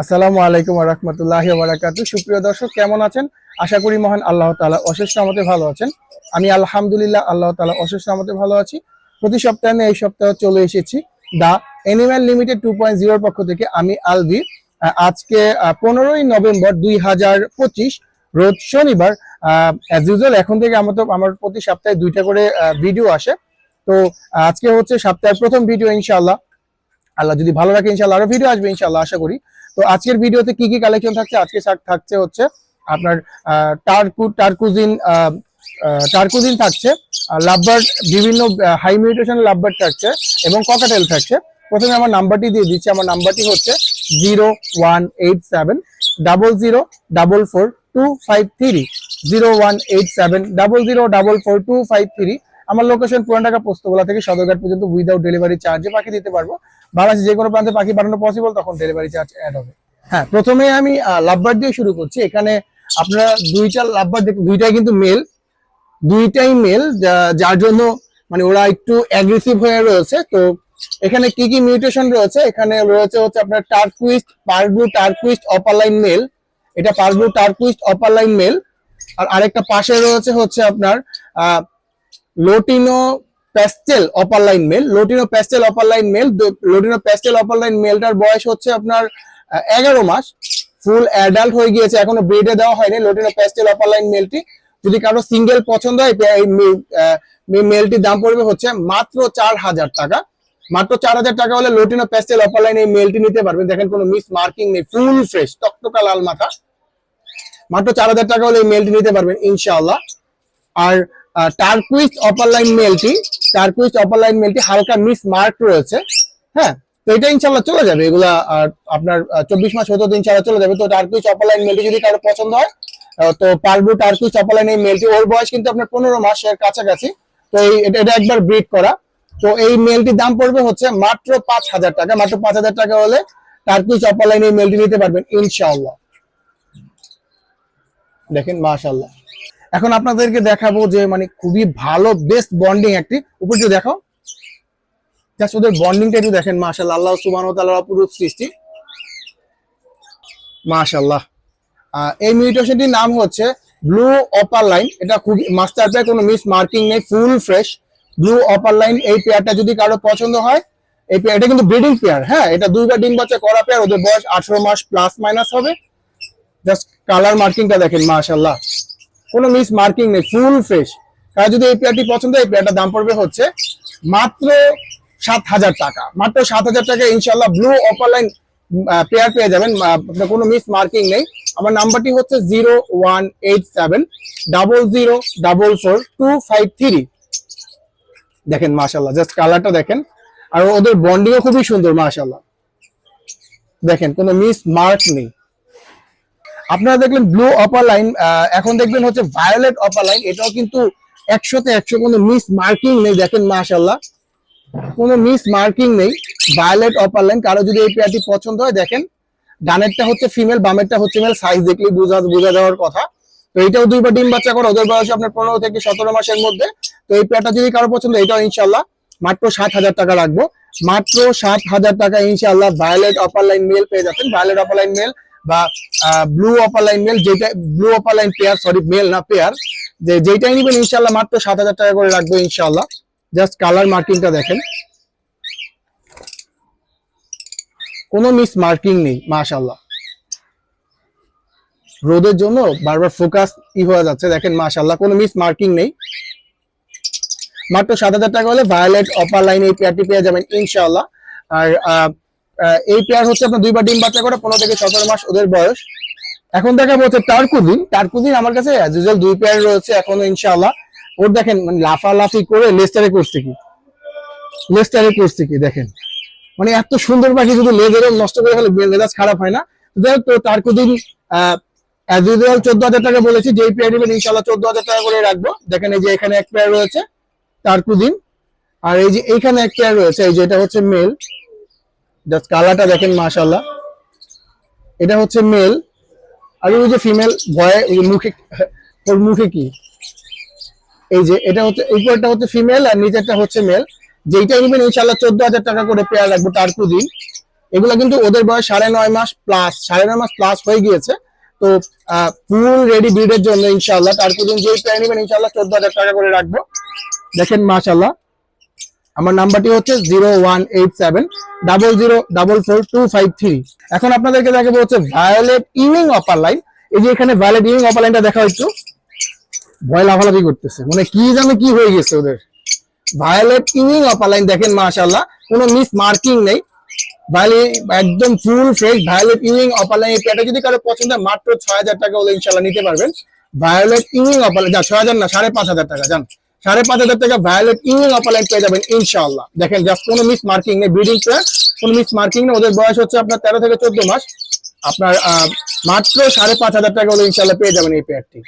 আসসালামু আলাইকুম রহমতুল্লাহ বারাকাতু সুপ্রিয় দর্শক, কেমন আছেন? আশা করি মহান আল্লাহ তালা অশেষ নামতে ভালো আছেন। আমি আলহামদুলিল্লাহ আল্লাহ তালা অশেষ নামতে ভালো আছি। প্রতি সপ্তাহে আমি এই সপ্তাহে চলে এসেছি the animal limited two point জিরোর পক্ষ থেকে আমি আলভি। আজকে পনেরোই নভেম্বর দুই হাজার পঁচিশ, রোজ শনিবার অ্যাজ ইউজুয়াল এখন থেকে আমার তো, আমার প্রতি সপ্তাহে দুইটা করে ভিডিও আসে। তো আজকে হচ্ছে সপ্তাহের প্রথম ভিডিও ইনশাআল্লাহ। আল্লাহ যদি ভালো রাখে ইনশাআল্লাহ আরও ভিডিও আসবে ইনশাআল্লাহ, আশা করি। তো আজকের ভিডিওতে কি কি কালেকশন থাকছে? আজকে থাক- থাকছে হচ্ছে আপনার টার্কু, টার্কুজিন টার্কুজিন থাকছে লাভবার্ড বিভিন্ন হাই মিউটেশন লাভবার্ড থাকছে এবং ককাটেল থাকছে। প্রথমে আমার নাম্বারটি দিয়ে দিচ্ছি। আমার নাম্বারটি হচ্ছে zero one eight seven, double zero, double four, two five three. Zero one eight seven, double zero, double four, two five three. আমার লোকেশন পুরান ঢাকা, পোস্তগোলা থেকে সদরঘাট পর্যন্ত উইদাউট ডেলিভারি চার্জে পাখি দিতে পারব। বাংলাদেশে যে কোনো প্রান্তে পাখি পাঠানো পসিবল তখন ডেলিভারি চার্জ অ্যাড হবে। হ্যাঁ প্রথমে আমি লাভবার দিয়ে শুরু করছি। এখানে আপনারা দুইটা লাভবার দেখুন, দুইটাই কিন্তু মেল দুইটাই মেল যার জন্য মানে ওরা একটু অ্যাগ্রেসিভ হয়ে রয়েছে। তো এখানে কি কি মিউটেশন রয়েছে? এখানে রয়েছে হচ্ছে আপনার টার্কুইস্ট পারব্লু টার্কুইস্ট অপার লাইন মেল এটা পারব্লু টার্কুইস্ট অপার লাইন মেল আর আরেকটা পাশে রয়েছে হচ্ছে আপনার lutino pastel opaline male lutino pastel opaline male lutino pastel opaline মেলটার বয়স হচ্ছে আপনার এগারো মাস। ফুল অ্যাডাল্ট হয়ে গিয়েছে, এখনও ব্রিডে দেওয়া হয়নি লোটিনো প্যাস্টেল অপার লাইন মেলটি যদি কারও সিঙ্গেল পছন্দ হয়, এই মেলটির দাম পড়বে হচ্ছে মাত্র চার হাজার টাকা। মাত্র চার হাজার টাকা হলে লোটিনো প্যাস্টেল অপার লাইন এই মেলটি নিতে পারবেন। দেখেন কোনো মিস মার্কিং নেই ফুল ফ্রেশ টকটকা লাল মাথা। মাত্র চার হাজার টাকা হলে এই মেলটি নিতে পারবেন, ইনশাআল্লাহ। আর টার্কুইস্ট অপার লাইন মেলটি টার্কুইস্ট অপার লাইন মেলটি হালকা মিস মার্ক রয়েছে। হ্যাঁ তো এটা ইনশাল্লাহ চলে যাবে। এগুলা আপনার চব্বিশ মাস হতো তো ইনশাল্লাহ চলে যাবে। তো টার্কুইস্ট অপার লাইন মেলটি যদি কারও পছন্দ হয় তো পারব টার্কুইস্ট অপার এই মেলটি ওর বয়স কিন্তু আপনার পনেরো মাসের কাছাকাছি। তো এই, এটা একবার ব্রিড করা। তো এই মেলটির দাম পড়বে হচ্ছে মাত্র পাঁচ হাজার টাকা। মাত্র পাঁচ হাজার টাকা হলে টার্কুইস্ট অপার লাইন এই মেলটি নিতে পারবেন, ইনশাআল্লাহ। দেখেন, মাশাআল্লাহ। এখন আপনাদেরকে দেখাবো যে মানে খুবই ভালো বেস্ট বন্ডিং একটি উপর দিয়ে দেখাও। জাস্ট ওদের বন্ডিংটা একটু দেখেন মাশাআল্লাহ। আল্লাহ তাআলার অপরূপ সৃষ্টি। মাশাআল্লাহ। আহ, এই মিউটেশনটির নাম হচ্ছে ব্লু অপার লাইন এটা খুব মাস্টার পেয়ার কোনো মিস মার্কিং নেই full fresh blue opaline এই পেয়ারটা যদি কারও পছন্দ হয় এই পেয়ার এটা কিন্তু ব্রিডিং পেয়ার হ্যাঁ? এটা দুইবার ডিম বাচ্চা করা পেয়ার ওদের বয়স আঠারো মাস প্লাস মাইনাস হবে। জাস্ট কালার মার্কিংটা দেখেন মাশাআল্লাহ। কোনো মিস মার্কিং নেই ফুল ফ্রেশ কার যদি এই পেয়ারটি পছন্দ, এই পেয়ারটার দাম পড়বে হচ্ছে মাত্র সাত হাজার টাকা। মাত্র সাত হাজার টাকা ইনশাল্লাহ ব্লু অপার লাইন পেয়ার পেয়ে যাবেন। আপনার কোনো মিস মার্কিং নেই। আমার নাম্বারটি হচ্ছে zero one eight seven double zero double four two five three দেখেন মাশাল্লাহ জাস্ট কালারটা দেখেন। আর ওদের বন্ডিংও খুবই সুন্দর মাশাল্লাহ দেখেন, কোনো মিস মার্ক নেই। আপনারা দেখলেন ব্লু অপার লাইন এখন দেখবেন হচ্ছে ভায়োলেট অপার লাইন এটাও কিন্তু একশোতে একশো, কোনো মিস মার্কিং নেই, দেখেন মাশাল্লাহ কোনো মিস মার্কিং নেই ভায়োলেট অপার লাইন কারও যদি এই পেয়ারটি পছন্দ হয়, দেখেন, ডানেরটা হচ্ছে ফিমেল বামেরটা হচ্ছে মেল সাইজ দেখলেই বোঝা বোঝা যাওয়ার কথা। তো এটাও দুইবার ডিম বাচ্চা করে, ওদের বয়স আপনার পনেরো থেকে সতেরো মাসের মধ্যে। তো এই পেয়ারটা যদি কারও পছন্দ, এটাও ইনশাল্লাহ মাত্র সাত হাজার টাকা রাখব। মাত্র সাত হাজার টাকা ইনশাল্লাহ ভায়োলেট অপার লাইন মেল পেয়ে যাচ্ছেন। ভায়োলেট অপার লাইন মেল বা ব্লু অপার লাইন মেল যেটা blue opaline pair sorry male না পেয়ার যে যেটাই নিবেন ইনশাল্লাহ মাত্র সাত হাজার টাকা করে রাখব ইনশাল্লাহ জাস্ট কালার মার্কিংটা দেখেন। কোনো মিস মার্কিং নেই মাশাল্লাহ রোদের জন্য বারবার ফোকাস ই হয়ে যাচ্ছে, দেখেন মাশাল্লাহ কোনো মিস মার্কিং নেই। মাত্র সাত হাজার টাকা হলে ভায়োলেট অপার লাইন এই পেয়ারটি পেয়ে যাবেন ইনশাল্লাহ আর এই পেয়ার হচ্ছে আপনার দুইবার ডিম বাচ্চা করে, পনেরো থেকে সতেরো মাস ওদের বয়স। এখন দেখা হচ্ছে টার্কুদিন টার্কুদিন আমার কাছে usual দুই পেয়ার রয়েছে এখনও ইনশাল্লাহ ওর দেখেন মানে লাফালাফি করে লেস্টারে করছে কি? লেস্টারে করছে কি, দেখেন। মানে এত সুন্দর পাখি, শুধু লেজারে নষ্ট করে ফেলে মেজাজ খারাপ হয় না। তো টার্কুদিন অ্যাজ চোদ্দ হাজার টাকা বলেছি, যেই পেয়ার নেবেন ইনশাল্লাহ চোদ্দ হাজার টাকা করে রাখব। দেখেন এই যে এখানে এক পেয়ার রয়েছে টার্কুদিন আর এই যে এইখানে এক পেয়ার রয়েছে, এই যে এটা হচ্ছে মেল জাস্ট কালারটা দেখেন মাশাল্লাহ এটা হচ্ছে মেল আর ওই যে ফিমেল ভয়ে মুখে, ওর মুখে কি? এই যে, এটা হচ্ছে উপরটা হচ্ছে ফিমেল আর নিচেরটা হচ্ছে মেল যেইটা নেবেন ইনশাল্লাহ চোদ্দ হাজার টাকা করে পেয়ার রাখব টার্কুদিন এগুলো কিন্তু ওদের বয়স সাড়ে নয় মাস প্লাস সাড়ে নয় মাস প্লাস হয়ে গিয়েছে। তো ফুল রেডি ব্রিডের জন্য ইনশাল্লাহ তারপর দিন যেই পেয়ার নেবেন ইনশাল্লাহ চোদ্দ হাজার টাকা করে রাখব। দেখেন মাশাল্লাহ আমার নাম্বারটি হচ্ছে zero one eight seven double zero double four two five three. এখন আপনাদেরকে দেখাবো হচ্ছে ভায়োলেট ইউনিং অপার লাইন। এই যে এখানে ভায়োলেট ইউনিং অপার লাইনটা দেখা একটু। ভয় লাফালাফি করতেছে। মানে কি জানো কি হয়ে গেছে ওদের। ভায়োলেট ইউনিং অপার লাইন দেখেন মাশাল্লাহ কোনো মিস মার্কিং নেই। একদম full fresh violet ইউনিং upper line এটা যদি কারও পছন্দ হয়, মাত্র ছয় হাজার টাকা হলে ইনশাল্লাহ নিতে পারবেন। ভায়োলেট ইউনিং অপার লাইন যা ছয় হাজার না সাড়ে পাঁচ হাজার টাকা জান। সাড়ে পাঁচ হাজার টাকা ভায়োলেট ইউনিং অপার লাইন পেয়ে যাবেন ইনশাল্লাহ দেখেন জাস্ট কোনো মিস মার্কিং নেই ব্রিডিং পেয়ার কোনো মিস মার্কিং নেই, ওদের বয়স হচ্ছে আপনার তেরো থেকে চোদ্দ মাস। আপনার মাত্র সাড়ে পাঁচ হাজার টাকা হলে ইনশাল্লাহ পেয়ে যাবেন এই পেয়ারটি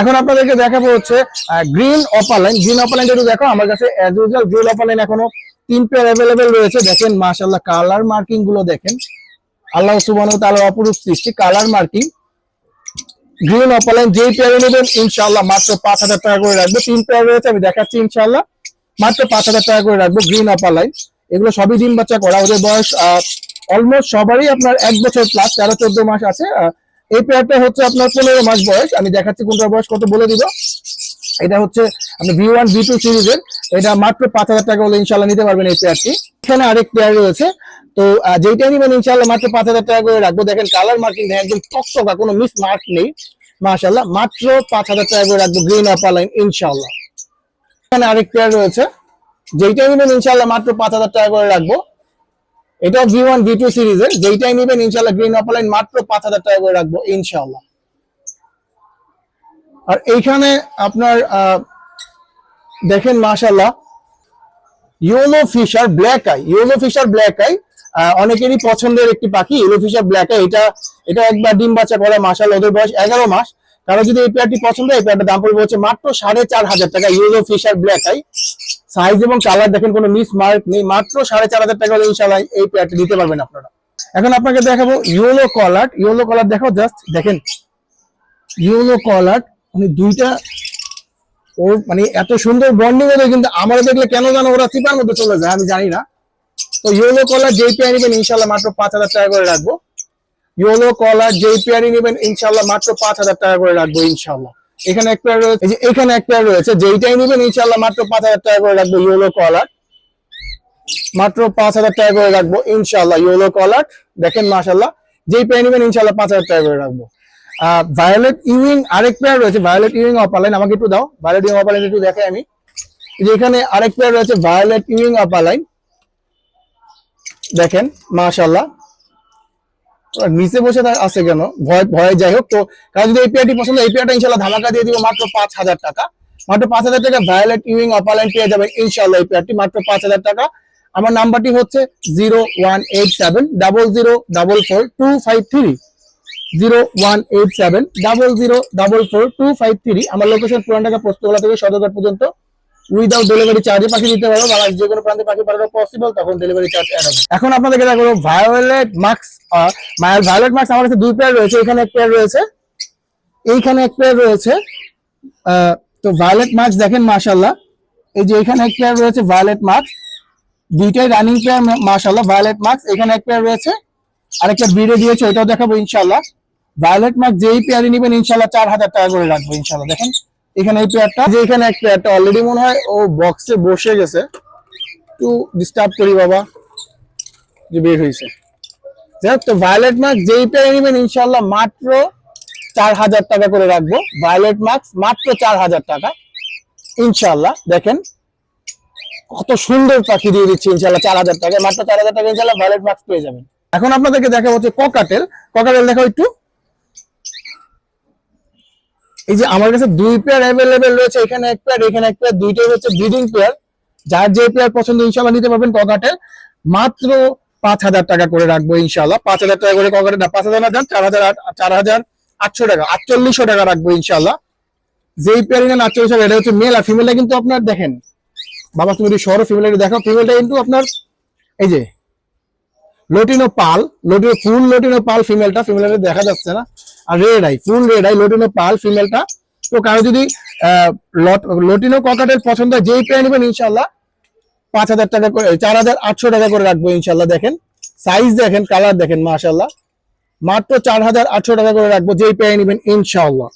এখন আপনাদেরকে দেখাবো হচ্ছে গ্রিন অপালাইন গ্রিন অপালাইন যদি দেখো, আমার কাছে অ্যাজ ইউজুয়াল গ্রিন অপালাইন এখনও তিন পেয়ার অ্যাভেলেবেল রয়েছে। দেখেন মাশাল্লাহ কালার মার্কিংগুলো দেখেন। আল্লাহ সুবান ওয়া অপরূপ সৃষ্টি কালার মার্কিং গ্রিন অপালাইন যেই পেয়ারে নেবেন ইনশাল্লাহ মাত্র পাঁচ হাজার টাকা করে রাখব। তিন পেয়ার রয়েছে, আমি দেখাচ্ছি ইনশাল্লাহ মাত্র পাঁচ হাজার টাকা করে রাখব গ্রিন অপালাইন এগুলো সবই ডিম বাচ্চা করা, ওদের বয়স অলমোস্ট সবারই আপনার এক বছর প্লাস তেরো, চোদ্দ মাস আছে। এই পেয়ারটা হচ্ছে আপনার পনেরো মাস বয়স। আমি দেখাচ্ছি কোনটার বয়স কত বলে দিব। এটা হচ্ছে আপনি ভি ওয়ান ভি টু সিরিজের। এটা মাত্র পাঁচ হাজার টাকা হলে ইনশাল্লাহ নিতে পারবেন এই পেয়ারটি এখানে আরেক পেয়ার রয়েছে। তো যেইটা নিবেন ইনশাল্লাহ মাত্র পাঁচ হাজার টাকা করে রাখব। দেখেন কালার মার্কিং দেখেন একদম টকটকা, কোনো মিস মার্ক নেই। মাশাল্লাহ মাত্র পাঁচ হাজার টাকা করে রাখব গ্রিন আপার লাইন ইনশাল্লাহ এখানে আরেক পেয়ার রয়েছে। যেইটা নিবেন ইনশাল্লাহ মাত্র পাঁচ হাজার টাকা করে রাখব। এটা ভি ওয়ান ভি টু সিরিজের। যেইটাই নিবেন ইনশাল্লাহ গ্রিন আপার লাইন মাত্র পাঁচ হাজার টাকা করে রাখব ইনশাল্লাহ আর এইখানে আপনার দেখেন মাশাল্লাহ yellow Fischer black eye yellow Fischer black eye অনেকেরই পছন্দের একটি পাখি ইয়েলো ফিশার ব্ল্যাক আই এটা এটা একবার ডিম বাচ্চা করে মাশাল্লাহ ওদের বয়স এগারো মাস। কারও যদি এই পেয়ারটি পছন্দ এই পেয়ারটার দাম পড়বে হচ্ছে মাত্র সাড়ে চার হাজার টাকা yellow Fischer black eye size এবং কালার দেখেন, কোনো মিস মার্ক নেই, মাত্র সাড়ে চার হাজার টাকা হলে ইনশাল্লাহ এই পেয়ারটি দিতে পারবেন আপনারা। এখন আপনাকে দেখাবো ইয়েলো কলার ইয়েলো কলার দেখো জাস্ট দেখেন ইয়েলো কলার মানে দুইটা ওর মানে এত সুন্দর বন্ডিং হলে কিন্তু আমার দেখলে কেন জানো ওরা চিপার মধ্যে চলে যায়, আমি জানি না। তো ইয়েলো কলার যেই পেয়ার নেবেন ইনশাল্লাহ মাত্র পাঁচ হাজার টাকা করে রাখব। ইয়েলো কলার যেই পেয়ারই নেবেন ইনশাল্লাহ মাত্র পাঁচ হাজার টাকা করে রাখব ইনশাল্লাহ এখানে এক পেয়ার রয়েছে এখানে এক পেয়ার রয়েছে, যেইটাই নেবেন ইনশাল্লাহ মাত্র পাঁচ হাজার টাকা করে রাখব ইয়েলো কলার মাত্র পাঁচ হাজার টাকা করে রাখব ইনশাল্লাহ ইয়েলো কলার দেখেন মাশাল্লাহ যেই পেয়ার নেবেন ইনশাল্লাহ পাঁচ হাজার টাকা করে রাখব। ভায়োলেট ইউইং আরেক পেয়ার রয়েছে ভায়োলেট ইউইং অপালাইন আমাকে একটু দাও ভায়োলেট ইউইং অপালাইন একটু দেখাই আমি। যে এখানে আরেক পেয়ার রয়েছে ভায়োলেট ইউইং অপালাইন দেখেন মাশাল্লাহ নিচে বসে আছে কেন? ভয় ভয়, যাই হোক, তো কারণ যদি এই পেয়ারটি পছন্দ, এই পেয়ারটা ইনশাল্লাহ ধামাকা দিয়ে দিব মাত্র পাঁচ হাজার টাকা। মাত্র পাঁচ হাজার টাকা ভায়োলেট ইউইং অপালাইন পেয়ে যাবেন ইনশাল্লাহ এই পেয়ারটি মাত্র পাঁচ হাজার টাকা। আমার নাম্বারটি হচ্ছে zero one eight seven double zero double four two five three zero one eight seven double zero double four two five three আমার লোকেশন পুরান ঢাকা পোস্তগোলা থেকে সদরঘাট পর্যন্ত। উইদাউট ডেলিভারি চার্জে পাখি দিতে পারব বাংলাদেশ যে কোনো প্রান্তে পাখি পাঠানো পসিবল তখন ডেলিভারি চার্জ এখন আপনাদেরকে দেখো ভায়োলেট মার্কস মায়ের ভায়োলেট মার্কস আমার কাছে দুই পেয়ার রয়েছে, এখানে এক পেয়ার রয়েছে, এইখানে এক পেয়ার রয়েছে তো ভায়োলেট মার্কস দেখেন মাশাল্লাহ এই যে এখানে এক পেয়ার রয়েছে ভায়োলেট মার্কস দুইটাই রানিং পেয়ার মাশাল্লাহ ভায়োলেট মার্কস এখানে এক পেয়ার রয়েছে। আরেকটা বিড়ে দিয়েছে ওইটাও দেখাবো ইনশাল্লাহ ভায়োলেট মার্ক যেই পেয়ারই নেবেন ইনশাল্লাহ চার হাজার টাকা করে রাখব ইনশাল্লাহ দেখেন, এখানে এই পেয়ারটা যে এখানে এক পেয়ারটা অলরেডি মনে হয়, ও বক্সে বসে গেছে। একটু ডিস্টার্ব করি বাবা, যে বের হয়েছে। যাই তো ভায়োলেট মার্ক যেই পেয়ারে নেবেন ইনশাল্লাহ মাত্র চার হাজার টাকা করে রাখব। ভায়োলেট মার্কস মাত্র চার হাজার টাকা ইনশাল্লাহ দেখেন, কত সুন্দর পাখি দিয়ে দিচ্ছে ইনশাল্লাহ চার হাজার টাকা মাত্র চার হাজার টাকা ইনশাল্লাহ ভায়োলেট মার্কস পেয়ে যাবেন। এখন আপনাদেরকে দেখা হচ্ছে ককাটেল ককাটেল দেখো একটু। এই যে আমার কাছে দুই পেয়ার অ্যাভেলেবেল রয়েছে, এখানে এক পেয়ার এখানে এক পেয়ার দুইটাই হচ্ছে ব্রিডিং পেয়ার যার যে পেয়ার পছন্দ ইনশাল্লাহ নিতে পারবেন ককাটেল মাত্র পাঁচ হাজার টাকা করে রাখব ইনশাল্লাহ পাঁচ হাজার টাকা করে ককাটেল না, পাঁচ হাজার না, চার হাজার চার হাজার আটশো টাকা, আটচল্লিশশো টাকা রাখব ইনশাল্লাহ যেই পেয়ার নেন আটচল্লিশশো টাকা, এটা হচ্ছে মেল আর ফিমেলটা কিন্তু আপনার দেখেন। বাবা, তুমি যদি সরো ফিমেলটা দেখো ফিমেলটা কিন্তু আপনার, এই যে, লোটিনো পাল, লোটিনো, ফুল লোটিনো পাল ফিমেলটা ফিমেলটা দেখা যাচ্ছে না। আর red eye full red eye lutino পাল ফিমেলটা তো কারও যদি লোটিনো ককাটের পছন্দ হয়, যেই পেয়ে নেবেন ইনশাল্লাহ পাঁচ হাজার টাকা করে, চার হাজার আটশো টাকা করে রাখব ইনশাল্লাহ দেখেন। সাইজ দেখেন কালার দেখেন মাশাল্লাহ মাত্র চার হাজার আটশো টাকা করে রাখব, যেই পেয়ে নেবেন, ইনশাআল্লাহ।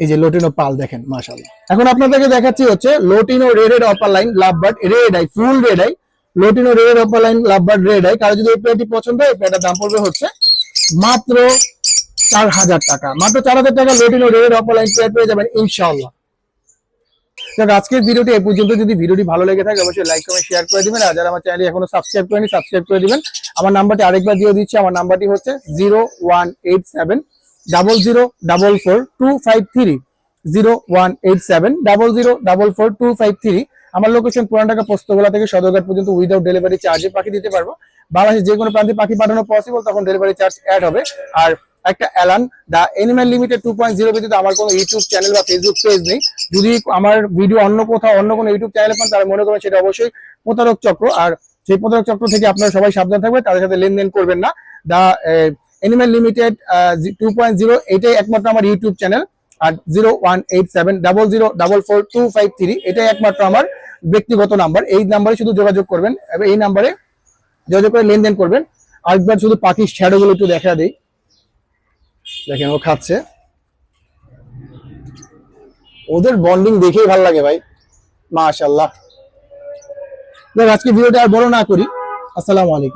এই যে লোটিনো পাল দেখেন মাশাল্লাহ এখন আপনাদেরকে দেখাচ্ছি হচ্ছে lutino red opaline lovebird red eye full red eye lutino red opaline lovebird red eye কারও যদি এই পেয়ারটি পছন্দ হয়, এই পেয়ারটার দাম পড়বে হচ্ছে মাত্র চার হাজার টাকা। মাত্র চার হাজার টাকা lutino red opaline pair পেয়ে যাবেন ইনশাআল্লাহ। যাক, আজকের ভিডিওটি এই পর্যন্ত। যদি ভিডিওটি ভালো লেগে থাকে অবশ্যই লাইক কমেন্ট শেয়ার করে দিবেন। আর যারা আমার চ্যানেল এখনও সাবস্ক্রাইব করেনি সাবস্ক্রাইব করে দিবেন। আমার নাম্বারটি আরেকবার দিয়ে দিচ্ছি। আমার নাম্বারটি হচ্ছে zero one eight seven double zero double four two five three zero one eight seven double zero double four two five three আমার লোকেশন পুরান ঢাকা পোস্তগোলা থেকে সদরঘাট পর্যন্ত উইদাউট ডেলিভারি চার্জে পাখি দিতে পারব। বাংলাদেশের যে কোনো প্রান্তে পাখি পাঠানো পসিবল তখন ডেলিভারি চার্জ অ্যাড হবে। আর একটা Alan the animal limited two point zero ব্যতীত আমার কোনো ইউটিউব চ্যানেল বা ফেসবুক পেজ নেই। যদি আমার ভিডিও অন্য কোথাও, অন্য কোনো ইউটিউব চ্যানেলে পান তারা মনে করবেন সেটা অবশ্যই প্রতারক চক্র। আর সেই প্রতারক চক্র থেকে আপনারা সবাই সাবধান থাকবেন, তাদের সাথে লেনদেন করবেন না। The animal limited two point zero এটাই একমাত্র আমার ইউটিউব চ্যানেল আর zero one eight seven double zero double four two five three এটাই একমাত্র আমার ব্যক্তিগত নাম্বার এই নাম্বারে শুধু যোগাযোগ করবেন, এই নাম্বারে যোগাযোগ করে লেনদেন করবেন, আরেকবার শুধু পাখির শ্যাডো গুলো একটু দেখা দিই। দেখেন, ও খাচ্ছে। ওদের বন্ডিং দেখেই ভালো লাগে ভাই। মাশাল্লাহ আজকে ভিডিওটা আর বড় না করি। আসসালামু আলাইকুম।